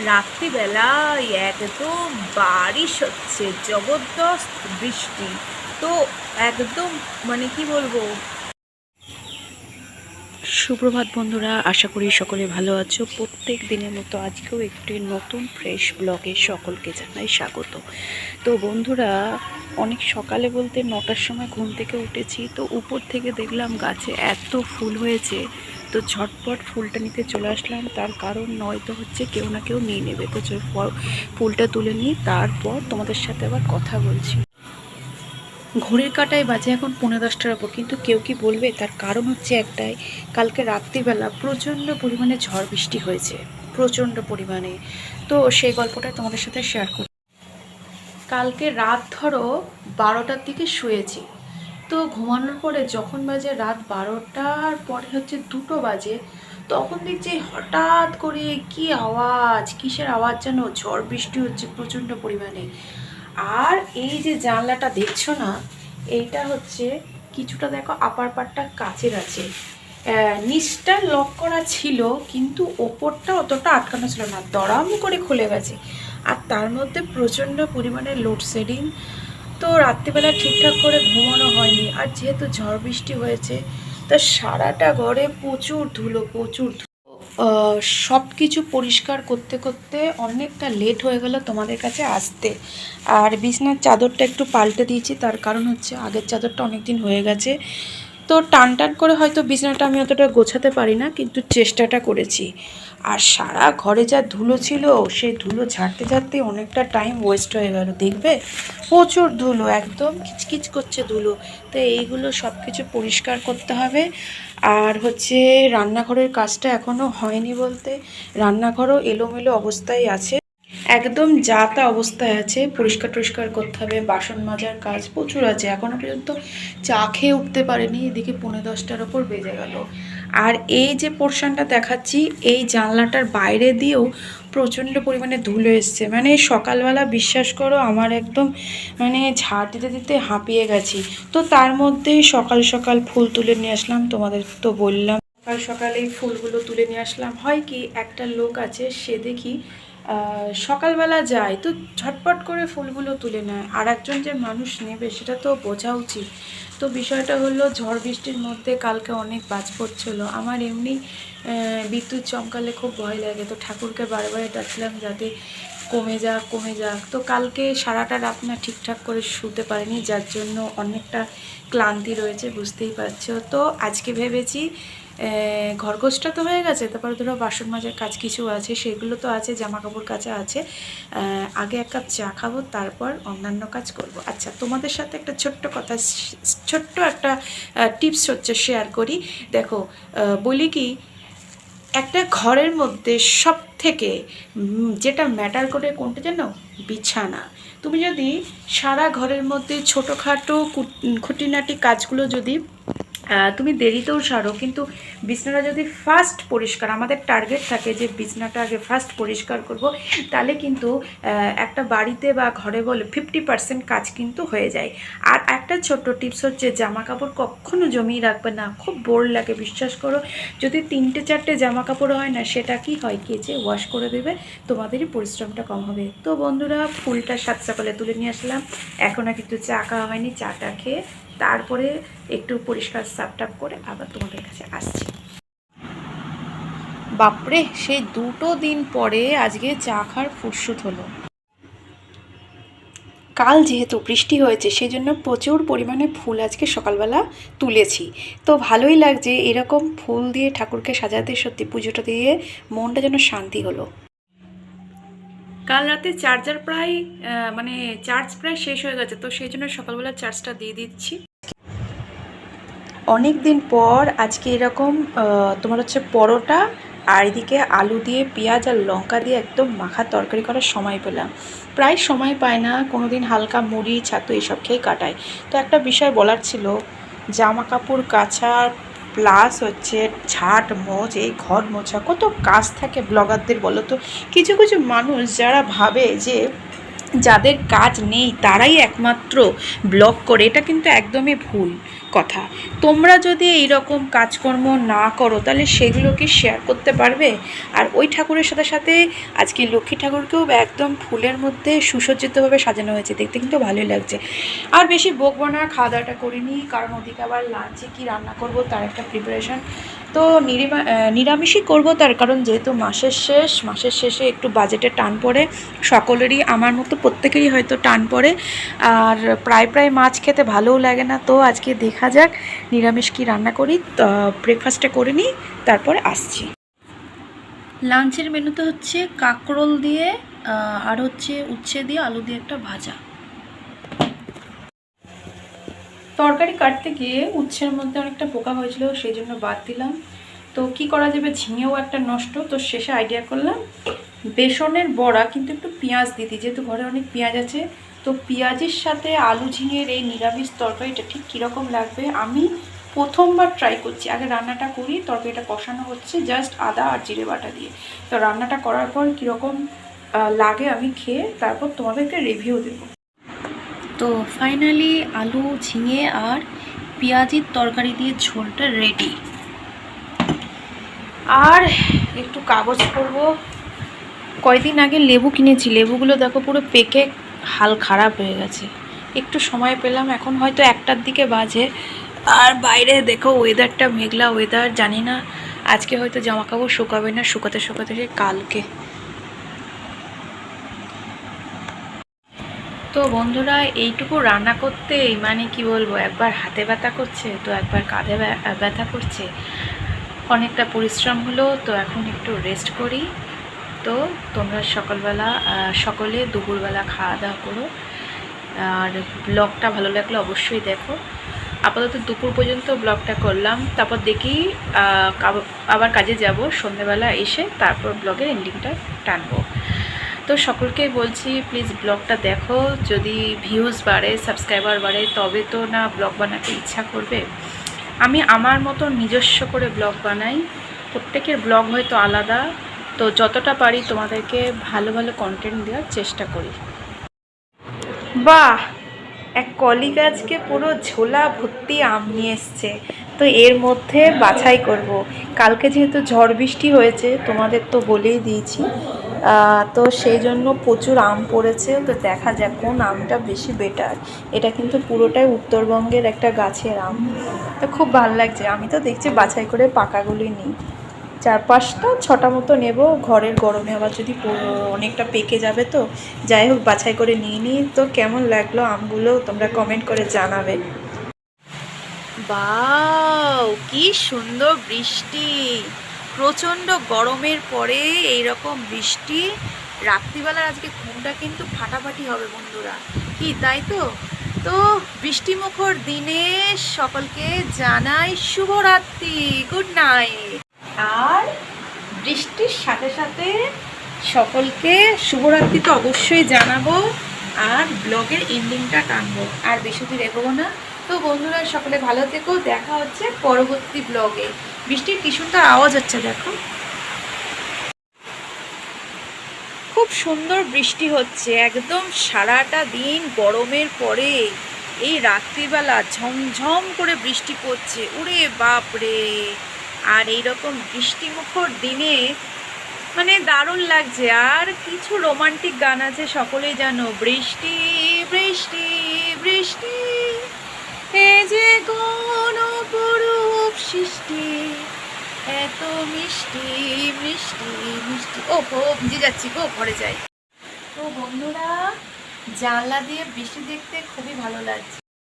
রাত্রিবেলায় একদম বারিশ হচ্ছে, জবরদস্ত বৃষ্টি। তো একদম মানে কি বলব? সুপ্রভাত বন্ধুরা, আশা করি সকলে ভালো আছো। প্রত্যেক দিনের মতো আজকেও একটি নতুন ফ্রেশ ব্লগে সকলকে জানাই স্বাগত। তো বন্ধুরা, অনেক সকালে বলতে নটার সময় ঘুম থেকে উঠেছি, তো উপর থেকে দেখলাম গাছে এত ফুল হয়েছে। তো ঝটপট ফুলটা নিতে চলে আসলাম। তার কারণ নয়তো হচ্ছে কেউ না কেউ নিয়ে নেবে। তো ফুলটা তুলে নিই, তারপর তোমাদের সাথে আবার কথা বলছি। ঘড়ির কাটায় বাজে এখন পনেরো দশটার ওপর, কিন্তু কেউ কি বলবে? তার কারণ হচ্ছে একটাই, কালকে রাত্রিবেলা প্রচণ্ড পরিমাণে ঝড় বৃষ্টি হয়েছে, প্রচণ্ড পরিমাণে। তো সেই গল্পটা তোমাদের সাথে শেয়ার করি কালকে রাত ধরো বারোটার দিকে শুয়েছি। তো ঘুমানোর পরে যখন বাজে রাত বারোটার পরে হচ্ছে দুটো বাজে, তখন দেখছি হঠাৎ করে কি আওয়াজ, কিসের আওয়াজ যেন? ঝড় বৃষ্টি হচ্ছে প্রচণ্ড পরিমাণে। আর এই যে জানলাটা দেখছ না, এইটা হচ্ছে কিছুটা দেখো আপার পাটটা কাচের আছে। নিচটা লক করা ছিল, কিন্তু ওপরটা অতটা আটকানো ছিল না, দড়াম করে খুলে গেছে। আর তার মধ্যে প্রচণ্ড পরিমাণে লোডশেডিং তো রাত্রিবেলা ঠিকঠাক করে ঘুমানো হয়নি, আর যেহেতু ঝড় বৃষ্টি হয়েছে, তা সারাটা ঘরে প্রচুর ধুলো, প্রচুর সব কিছু পরিষ্কার করতে করতে অনেকটা লেট হয়ে গেল তোমাদের কাছে আসতে। আর বিছনার চাদরটা একটু পাল্টে দিয়েছি, তার কারণ হচ্ছে আগের চাদরটা অনেক দিন হয়ে গেছে। তো টান টান করে হয়তো বিছানাটা আমি অতটা গোছাতে পারি না, কিন্তু চেষ্টাটা করেছি। আর সারা ঘরে যা ধুলো ছিল, সেই ধুলো ঝাড়তে ঝাড়তে অনেকটা টাইম ওয়েস্ট হয়ে গেল, দেখবে? প্রচুর ধুলো, একদম কিচকিচ করছে ধুলো। তো এইগুলো সব কিছু পরিষ্কার করতে হবে। আর হচ্ছে রান্নাঘরের কাজটা এখনও হয়নি বলতে, রান্নাঘরও এলোমেলো অবস্থায় আছে। একদম যা তা অবস্থায় আছে, পরিষ্কার টরিষ্কার করতে হবে, বাসন মাজার কাজ প্রচুর আছে। এখনও পর্যন্ত চা খেয়ে উঠতে পারেনি, এদিকে পৌনে দশটার ওপর বেজে গেল। আর এই যে পোর্শনটা দেখাচ্ছি, এই জানলাটার বাইরে দিয়েও প্রচণ্ড পরিমাণে ধুলো এসছে। মানে সকালবেলা বিশ্বাস করো, আমার একদম মানে ঝাড় দিতে দিতে হাঁপিয়ে গেছি। তো তার মধ্যেই সকাল সকাল ফুল তুলে নিয়ে আসলাম, তোমাদের তো বললাম। সকাল সকালে ফুলগুলো তুলে নিয়ে আসলাম। হয় কি, একটা লোক আছে, সে দেখি সকালবেলা যায় তো ঝটপট করে ফুলগুলো তুলে নেয়। আর একজন যে মানুষ নেবে, সেটা তো বোঝা উচিত। তো বিষয়টা হলো, ঝড় বৃষ্টির মধ্যে কালকে অনেক বাজ পড়ছিল। আমার এমনি বিদ্যুৎ চমকালে খুব ভয় লাগে। তো ঠাকুরকে বারবার ডাকলাম যাতে কমে যাক কমে যাক। তো কালকে সারাটা রাত না ঠিকঠাক করে শুতে পারেনি, যার জন্য অনেকটা ক্লান্তি রয়েছে, বুঝতেই পারছ। তো আজকে ভেবেছি আহ, ঘরগোছটা তো হয়ে গেছে তারপরে ধরো বাসন মাজার কাজ কিছু আছে সেগুলো তো আছে জামা কাপড় কাচা আছে। আগে এক কাপ চা খাব তারপর অন্যান্য কাজ করব। আচ্ছা তোমাদের সাথে একটা ছোট্ট কথা ছোট্ট একটা টিপস হচ্ছে শেয়ার করি। দেখো বলি কি একটা ঘরের মধ্যে সব থেকে যেটা ম্যাটার করে কোনটা জানো? বিছানা। তুমি যদি সারা ঘরের মধ্যে ছোটোখাটো খুঁটিনাটি কাজগুলো যদি তুমি দেরিতেও সারো, কিন্তু বিছনাটা যদি ফার্স্ট পরিষ্কার, আমাদের টার্গেট থাকে যে বিছনাটা আগে ফার্স্ট পরিষ্কার করব, তাহলে কিন্তু একটা বাড়িতে বা ঘরে বলে ফিফটি পার্সেন্ট কাজ কিন্তু হয়ে যায়। আর একটা ছোট্ট টিপস হচ্ছে জামা কাপড় কখনো জমিয়ে রাখবে না, খুব বোর লাগে, বিশ্বাস করো। যদি তিনটে চারটে জামা কাপড় হয় না, সেটা কি হয়? কেচে ওয়াশ করে দেবে, তোমাদেরই পরিশ্রমটা কম হবে। তো বন্ধুরা, ফুলটা সাত সকালে তুলে নিয়ে আসলাম এখনও কিন্তু চা খাওয়া হয়নি, চাটা খেয়ে তারপরে একটু পরিষ্কার সাপটাপ করে আবার তোমাদের কাছে আসছি। বাপরে সেই দুটো দিন পরে আজকে চা খাওয়ার ফুরসুত হলো। কাল যেহেতু বৃষ্টি হয়েছে সেই জন্য প্রচুর পরিমাণে ফুল আজকে সকালবেলা তুলেছি। তো ভালোই লাগছে এরকম ফুল দিয়ে ঠাকুরকে সাজাতে সত্যি পুজোটা দিয়ে মনটা যেন শান্তি হলো। কাল রাতে চার্জার প্রায় মানে চার্জ প্রায় শেষ হয়ে গেছে তো সেই জন্য সকালবেলা চার্জটা দিয়ে দিচ্ছি। অনেক দিন পর আজকে এরকম তোমার হচ্ছে পরোটা আর এদিকে আলু দিয়ে পেঁয়াজ আর লঙ্কা দিয়ে একদম মাখা তরকারি করার সময় পেলাম। প্রায় সময় পায় না কোনো দিন হালকা মুড়ি ছাতু এইসব খেয়ে কাটায় তো একটা বিষয় বলার ছিল জামা কাপড় কাচা প্লাস হচ্ছে ঝাট মোজ এই ঘর মোছা কত কাজ থাকে ব্লগারদের বলো তো? কিছু কিছু মানুষ যারা ভাবে যে যাদের কাজ নেই তারাই একমাত্র ব্লগ করে, এটা কিন্তু একদমই ভুল কথা। তোমরা যদি এই রকম কাজকর্ম না করো, তাহলে সেগুলোকে শেয়ার করতে পারবে? আর ওই ঠাকুরের সাথে সাথে আজকে লক্ষ্মী ঠাকুরকেও একদম ফুলের মধ্যে সুসজ্জিতভাবে সাজানো হয়েছে, দেখতে কিন্তু ভালোই লাগছে। আর বেশি বকবো না, খাওয়া দাওয়াটা করিনি কারণ ওদিকে আবার লাঞ্চে কী রান্না করব, তার একটা প্রিপারেশন তো নিরিমা নিরামিষই করব তার, কারণ যেহেতু মাসের শেষ, মাসের শেষে একটু বাজেটে টান পড়ে, সকলেরই, আমার মতো প্রত্যেকেরই হয়তো টান পড়ে, আর প্রায় প্রায় মাছ খেতে ভালোও লাগে না, তো আজকে দেখা যাক নিরামিষ কি রান্না করি ব্রেকফাস্টে করে নিই, তারপরে আসছি। লাঞ্চের মেনুতে হচ্ছে কাকরোল দিয়ে আর হচ্ছে উচ্ছে দিয়ে আলু দিয়ে একটা ভাজা। তরকারি কাটতে গিয়ে উচ্ছের মধ্যে অনেকটা পোকা হয়েছিল, সেই জন্য বাদ দিলাম। তো কি করা যাবে? ঝিঙেও একটা নষ্ট। তো শেষে আইডিয়া করলাম, বেসনের বড়া কিন্তু একটু পেঁয়াজ দিতি যেহেতু ঘরে অনেক পেঁয়াজ আছে। তো পেঁয়াজের সাথে আলু ঝিঙের এই নিরামিষ তরকারিটা ঠিক কীরকম লাগবে? আমি প্রথমবার ট্রাই করছি। আগে রান্নাটা করি, তরকারিটা কষানো হচ্ছে জাস্ট আদা আর জিরে বাটা দিয়ে। তো রান্নাটা করার পর কীরকম লাগে আমি খেয়ে তারপর তোমাদেরকে রিভিউ দেবো। তো ফাইনালি আলু ঝিঙে আর পেঁয়াজির তরকারি দিয়ে ঝোলটা রেডি আর একটু কাগজ করব। কয়দিন আগে লেবু কিনেছি। লেবুগুলো দেখো পুরো পেকে হাল খারাপ হয়ে গেছে। একটু সময় পেলাম, এখন হয়তো একটার দিকে বাজে। আর বাইরে দেখো ওয়েদারটা মেঘলা ওয়েদার জানি না। আজকে হয়তো জামা কাপড় শুকাবে না, শুকাতে শুকাতে কালকে। তো বন্ধুরা, এইটুকু রান্না করতে মানে কি বলব, একবার হাতে ব্যথা করছে, তো একবার কাঁধে ব্যা- ব্যথা করছে। অনেকটা পরিশ্রম হলো, তো এখন একটু রেস্ট করি। তো তোমরা সকালবেলা সকলে দুপুরবেলা খাওয়া দাওয়া করো। আর ব্লগটা ভালো লাগলে অবশ্যই দেখো। আপাতত দুপুর পর্যন্ত ব্লগটা করলাম। তারপর দেখি আবার কাজে যাব সন্ধ্যেবেলা এসে তারপর ব্লগের এন্ডিংটা টানবো। তো সকলকেই বলছি প্লিজ ব্লগটা দেখো। যদি ভিউজ বাড়ে সাবস্ক্রাইবার বাড়ে, তবে তো না ব্লগ বানাতে ইচ্ছা করবে। আমি আমার মতো নিজস্ব করে ব্লগ বানাই। প্রত্যেকের ব্লগ হয়তো আলাদা। তো যতটা পারি তোমাদেরকে ভালো ভালো কন্টেন্ট দেওয়ার চেষ্টা করি। বাহ! এক কলি গাছকে পুরো ঝোলা ভর্তি আম নিয়ে এসছে। তো এর মধ্যে বাছাই করব। কালকে যেহেতু ঝড় বৃষ্টি হয়েছে, তোমাদের তো বলেই দিয়েছি। তো সেই জন্য প্রচুর আম পড়েছে, তো দেখা যাক কোন আমটা বেশি বেটার এটা কিন্তু পুরোটাই উত্তরবঙ্গের একটা গাছের আম। তো খুব ভালো লাগছে, আমি তো দেখছি বাছাই করে পাকাগুলি নিই। চার পাঁচটা ছটা মতো নেব, ঘরের গরমে আবার যদি অনেকটা পেকে যাবে তো, যাই হোক বাছাই করে নিয়ে নিই। তো কেমন লাগল আমগুলো তোমরা কমেন্ট করে জানাবে। বাও, কি সুন্দর বৃষ্টি! প্রচণ্ড গরমের পরে এই রকম বৃষ্টি, রাত্রিবেলার আজকে ঘুমটা কিন্তু ফাটাফাটি হবে বন্ধুরা। কি, তাই তো? তো বৃষ্টিমুখর দিনে সকলকে জানাই শুভরাত্রি, গুড নাইট। আর বৃষ্টির সাথে সাথে সকলকে শুভরাত্রি তো অবশ্যই জানাব, আর ব্লগের এন্ডিংটা টানবো। আর বেশি দূর এগোবো না। তো বন্ধুরা, সকলে ভালো থেকো, দেখা হচ্ছে পরবর্তী ব্লগে। বৃষ্টির কি সুন্দর আওয়াজ হচ্ছে, দেখো। খুব সুন্দর বৃষ্টি হচ্ছে, একদম সারাটা দিন গরমের পরে। এই রাত্রিবেলা ঝমঝম করে বৃষ্টি পড়ছে উরে বাপ রে আর এইরকম বৃষ্টিমুখর দিনে মানে দারুণ লাগছে, আর কিছু রোমান্টিক গান আছে, সকলেই জানো, বৃষ্টি বৃষ্টি বৃষ্টি, এ যে কোন সৃষ্টি এত মিষ্টি মিষ্টি মিষ্টি। ও ও ভিজে যাচ্ছি গো, ঘরে যাই। তো বন্ধুরা, জানলা দিয়ে বৃষ্টি দেখতে খুবই ভালো লাগছে।